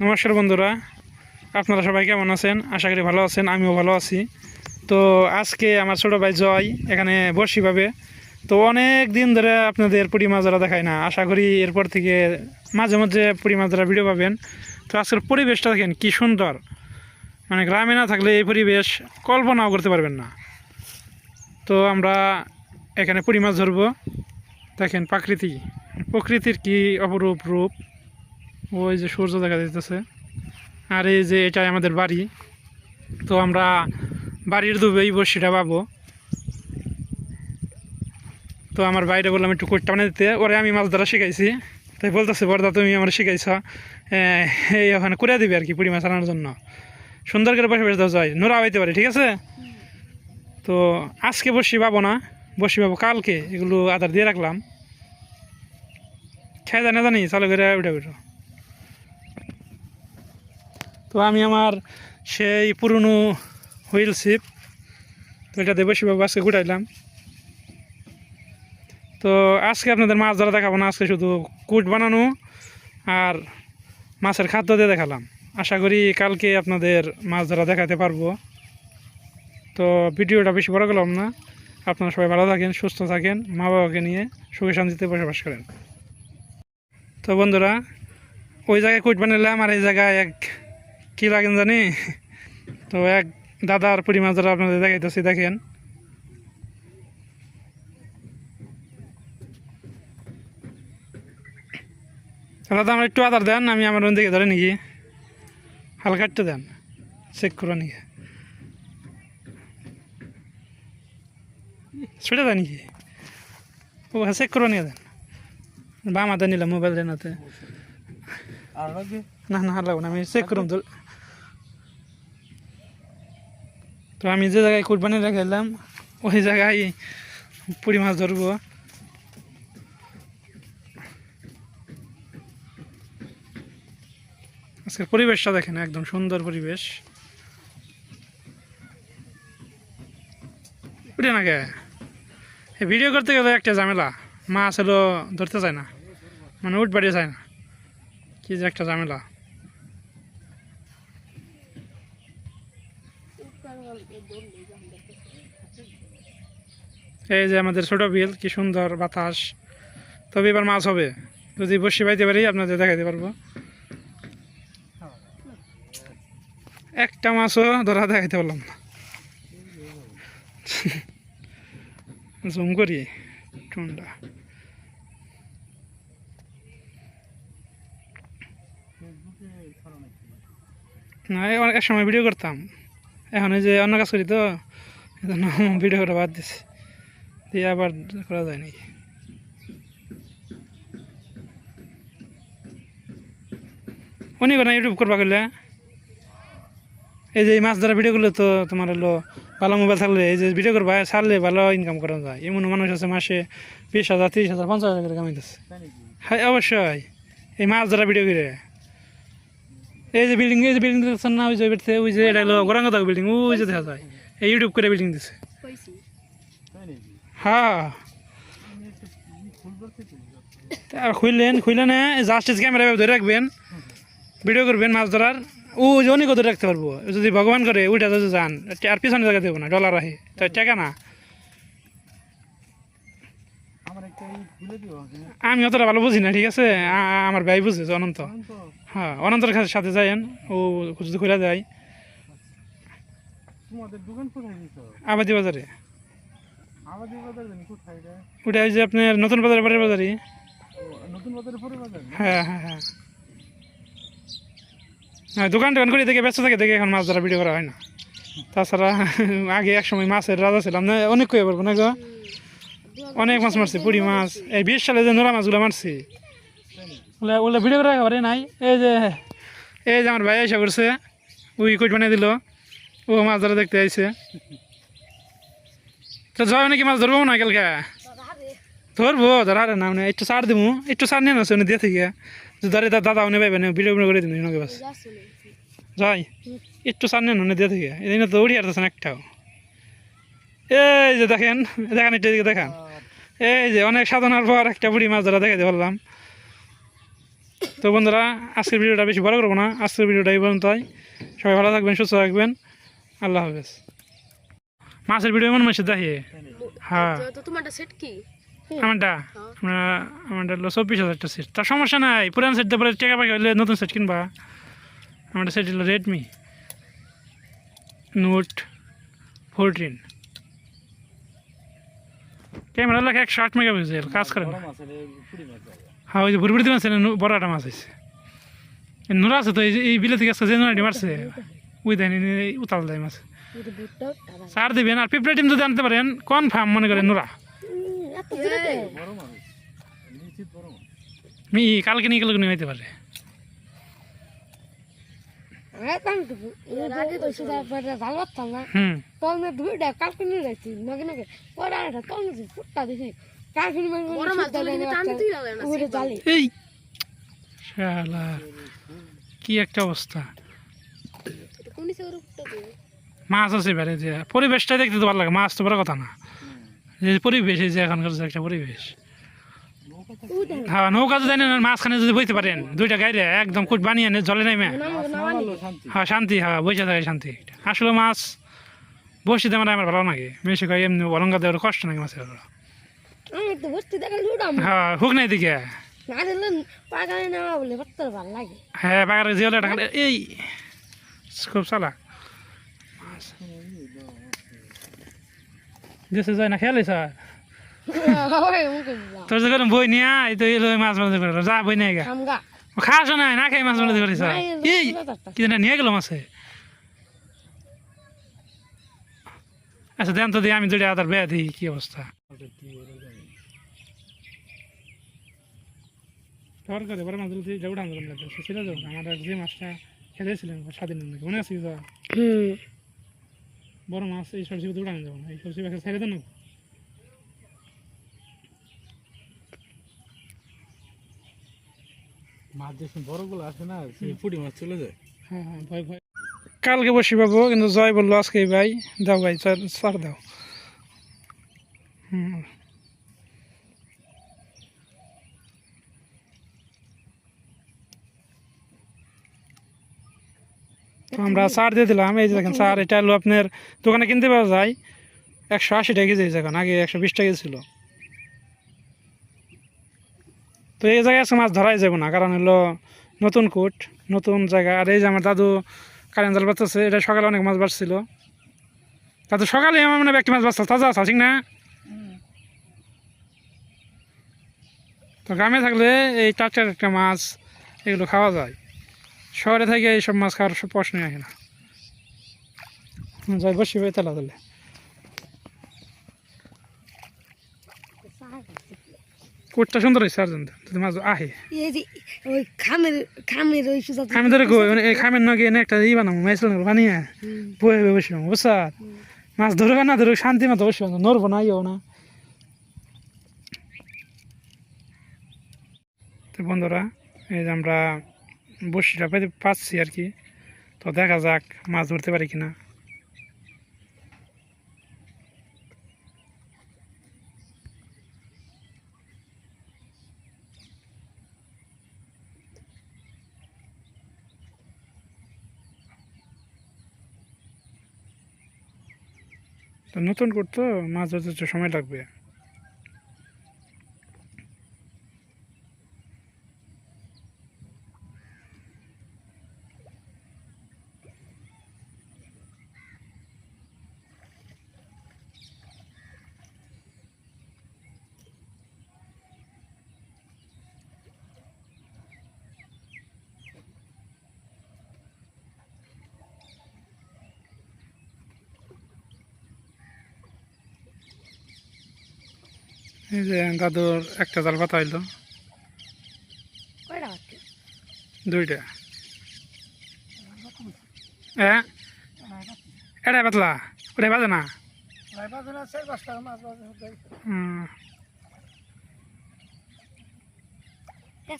নমস্কার বন্ধুরা, আপনারা সবাই কেমন আছেন? আশা করি ভালো আছেন, আমিও ভালো আছি। তো আজকে আমার ছোটো ভাই জয় এখানে বসি পাবে। তো অনেক দিন ধরে আপনাদের পুঁটি মাছ ধরা দেখায় না। আশা করি এরপর থেকে মাঝে মাঝে পুঁটি মাছ ধরা ভিডিও পাবেন। তো আজকের পরিবেশটা দেখেন কী সুন্দর। মানে গ্রামে না থাকলে এই পরিবেশ কল্পনাও করতে পারবেন না। তো আমরা এখানে পুঁটি মাছ ধরবো। দেখেন প্রাকৃতিক প্রকৃতির কি অপরূপ রূপ। ওই যে সূর্য দেখা যাইতেছে। আর এই যে এটাই আমাদের বাড়ি। তো আমরা বাড়ির দুবেই বসিটা পাবো তো আমার বাইরে বললাম একটু কোটটা বানিয়ে দিতে। ওরে আমি মাছ ধরা শিখাইছি। তাই বলতেছে বর্দা তুমি আমার শিখাইছ। এই ওখানে করে দিবে আর কি পুরি মাছ আনার জন্য। সুন্দর করে বসে বসে যায় নোরা পাইতে পারে, ঠিক আছে? তো আজকে বসি পাবো না। বসি পাবো কালকে। এগুলো আদার দিয়ে রাখলাম। খেয়ে জানে জানি, চালু করে উঠে উঠো তো আমি আমার সেই পুরনো হুইল শিপ, তো এটাতে বসে বাবু আজকে ঘুরাইলাম তো আজকে আপনাদের মাছ ধরা দেখাবো না, আজকে শুধু কুট বানানো আর মাছের খাদ্য দিয়ে দেখালাম। আশা করি কালকে আপনাদের মাছ ধরা দেখাতে পারব। তো ভিডিওটা বেশি বড় গেলাম না। আপনারা সবাই ভালো থাকেন, সুস্থ থাকেন মা বাবাকে নিয়ে সুখে শান্তিতে বসবাস করেন। তো বন্ধুরা, ওই জায়গায় কুট বানালাম আর এই জায়গায় এক কী লাগেন জানি? তো এক দাদার পুরি মাছ ধরা আপনাদের দেখাইতেছি দেখেন। দাদা আমার একটু আদার দেন আমি আমার দিকে ধরে নাকি হালকা একটু দেন চেক করো নাকি ছুটে দেন নাকি ও হ্যাঁ চেক করো নিয়ে দেন। বাম হাতে নিলাম মোবাইল দেনাতে না না আর লাগবে না আমি চেক করুন তো আমি যে জায়গায় কুরবানি রেখেলাম ওই জায়গায় পুরি মাছ ধরবো। আজকের পরিবেশটা দেখেন, একদম সুন্দর পরিবেশ। উঠে না কে ভিডিও করতে গেলে একটা ঝামেলা, মাছ হলো ধরতে চায় না মানে উঠ বাড়িয়ে চায় না। কি যে একটা ঝামেলা। এই যে আমাদের ছোট বিল, কি সুন্দর বাতাস। তবে এবার মাছ হবে। যদি বসে পাইতে পারি, আপনাদের দেখাইতে পারব। একটা মাছও ধরা দেখাইতে পারলাম না। জুম করি টুনটা না অনেক সময় ভিডিও করতাম। এখন এই যে অন্য কাজ করি তো ভিডিও করে বাদ দিছি। দিয়ে আবার করা যায় নাকি? উনি না ইউটিউব করবা করলে এই যে মাছ ধরা ভিডিওগুলো তো তোমার হলো ভালো মোবাইল থাকলে এই যে ভিডিও করবা ছাড়লে ভালো ইনকাম করা যায়। এমন মানুষ আছে মাসে বিশ হাজার, তিরিশ হাজার, পঞ্চাশ হাজার করে কামাইতেছে। হ্যাঁ অবশ্যই। এই মাছ ধরা ভিডিও করে এই যে বিল্ডিং এই যে বিল্ডিং দেখছেন না, ওই যে ওই যে এটা হলো গোরাঙ্গা বিল্ডিং ওই যে দেখা যায়। এই ইউটিউব করে বিল্ডিং দিছে। হ্যাঁ। আর খুললেন খুললেন জাস্টিস ক্যামেরা ধরে রাখবেন। ভিডিও করবেন মাছ ধরার। ও অনেক ধরে রাখতে পারব। যদি ভগবান করে ওইটা যদি যান আর পিছনে জায়গা দেবো না ডলার আহে তো টাকা না। আমি অতটা ভালো বুঝি না ঠিক আছে? আমার ভাই বুঝে অনন্ত। হ্যাঁ অনন্তর কাছে সাথে যাইন ও যদি খুলে দিছো আবাদি বাজারে আমাদের বাজার জানি কোথায় এটা ওটা ওই যে আপনার নতুন বাজার পরের বাজারই? নতুন বাজারের পরে বাজার হ্যাঁ হ্যাঁ হ্যাঁ। হ্যাঁ দোকান টোকান করে দেখে ব্যস্ত থাকে দেখে এখন মাছ ধরা ভিডিও করা হয় না। তাছাড়া আগে এক সময় মাছের রাজা ছিলাম না অনেক কয়ে পারব না গো? অনেক মাছ মারছি পুরি মাছ এই বিশ সালে যে নোরা মাছগুলো মারছি। ওগুলো ওগুলো ভিডিও করা করে নাই এই যে এই যে আমার ভাই এসে করছে ওই কোট বানিয়ে দিল ও মাছ ধরা দেখতে আইছে। তো যাবে নাকি মাছ ধরবো না কালকে? ধরবো, ধরা রে না মানে একটু সার দিব একটু সার নিয়ে আসে দিয়ে থেকে। ধরে তার দাদা উনি পাইবেন ভিডিও ভিডিও করে দিন ওনাকে বাস একটু সার নেন উনি দিয়ে থেকে। এই তো উড়ি আসতেছেন একটাও। এই যে দেখেন দেখেন একটু এদিকে দেখান। এই যে অনেক সাধনার পর একটা বুড়ি মাছ ধরা দেখাতে পারলাম। তো বন্ধুরা, আজকের ভিডিওটা বেশি বড় করব না। আজকের ভিডিওটা এই পর্যন্ত সবাই ভালো থাকবেন, সুস্থ থাকবেন। আল্লাহ হাফেজ। মাছের ভিডিও মনে মাসে দেখে। হ্যাঁ। তো- তোমারটা সেট কি? আমারটা? আমরা আমারটা হলো চব্বিশ হাজারটা সেট তার সমস্যা নাই পুরান সেট তারপরে টাকা পাখি হলে নতুন সেট কিনবা। আমারটা সেট হলো রেডমি নোট ফোরটিন ক্যামেরা লাগে একশো আট মেগাপিক্সেল কাজ করে না। হ্যাঁ ওই যে ভুরভুরিতে মাছ না বড় একটা মাছ আছে নোরা আছে তো এই যে- এই বিলেতে গেছে যে নোরাটি মারছে। ওই দেন উতাল দেয় মাছ। সার দেবেন আর পিঁপড়া টিম যদি আনতে পারেন কোন ফার্ম মনে করেন নোরা মি কালকে নিয়ে গেলে নিয়ে হইতে পারে। মানে কি একটা অবস্থা। মাছ আছে বেড়ে যে পরিবেশটা দেখতে তো ভালো লাগে মাছ তো বড় কথা না। যে পরিবেশ এই যে এখনকার যে একটা পরিবেশ। হ্যাঁ নৌকা যদি মাঝখানে যদি বইতে পারেন দুইটা গাড়ি একদম কুট বানিয়ে এনে জলে নেমে। হ্যাঁ শান্তি হ্যাঁ বসে থাকে শান্তি। আসলে মাছ বসিতে আমার আমার ভালো লাগে। বেশি করে এমনি অলঙ্কা দেওয়ার কষ্ট নাকি মাছের। হ্যাঁ হুক নাই দিকে। না হ্যাঁ বাগারে জিওলে এই খুব চালা দেশে যায় না খেয়ালি স্যার তোর যে বই নিয়ে এই তো এলো মাছ মাছ করে যা বই নিয়ে গা। খাস না না খাই মাছ মাছ করে স্যার এই কি নিয়ে গেল মাছে? আচ্ছা দেন তো দিয়ে আমি দুটো আদার বেয়া দিই কি অবস্থা? তরকারি বড় মাছ দিলে যেটা আন্দোলন সেটা যাব আমার যে মাছটা খেতেছিলেন স্বাধীন মনে আছে বড় মাছ এই সবজি দুটো আনতে যাবে না এই সবজি বাকি ছেড়ে দেন না। মাছ যখন বড়গুলো আসে না পুরি মাছ চলে যায়। হ্যাঁ হ্যাঁ ভয় ভয়। কালকে বসি পাবো কিন্তু জয় বলল আজকে ভাই। দাও ভাই চার দাও। হুম। তো আমরা সার দিয়ে দিলাম। এই যে দেখেন চার এটা হলো আপনার দোকানে কিনতে পাওয়া যায় একশো আশি টাকা কেজি এখন আগে একশো বিশ টাকা ছিল। তো এই জায়গায় আজকে মাছ ধরাই যাব না কারণ হলো নতুন কুট নতুন জায়গা। আর এই যে আমার দাদু কারেন্ট জাল বাঁচতেছে এটা সকালে অনেক মাছ বাড়ছিল দাদু সকালে আমার মানে একটি মাছ বাঁচছিল তাজা আছে ঠিক না? তো গ্রামে থাকলে এই টাটকা একটা মাছ এগুলো খাওয়া যায়। শহরে থেকে এইসব মাছ খাওয়ার সব প্রশ্নই আসে না। যাই বসি ভাই তাহলে তাহলে কুটটা সুন্দর হয়েছে আর জানতে যদি মাছ আহে ওই খামের খামের ওই খামের ধরে কই? মানে এই খামের নগে এনে একটা ই বানাবো মাইসল বানিয়ে বয়ে বয়ে বসে বুঝছা? মাছ ধরবে না ধরবে শান্তি মতো বসে নড়বো না ইয়েও না। তো বন্ধুরা এই যে আমরা বসিটা পেতে পাচ্ছি আর কি। তো দেখা যাক মাছ ধরতে পারি কিনা। তো নতুন করতো মাছ ধরতে সময় লাগবে। এই যে দাদুর একটা জাল পাতা হইল। দুইটা। হ্যাঁ? এটাই পাতলা ওটাই বাজে না? হুম।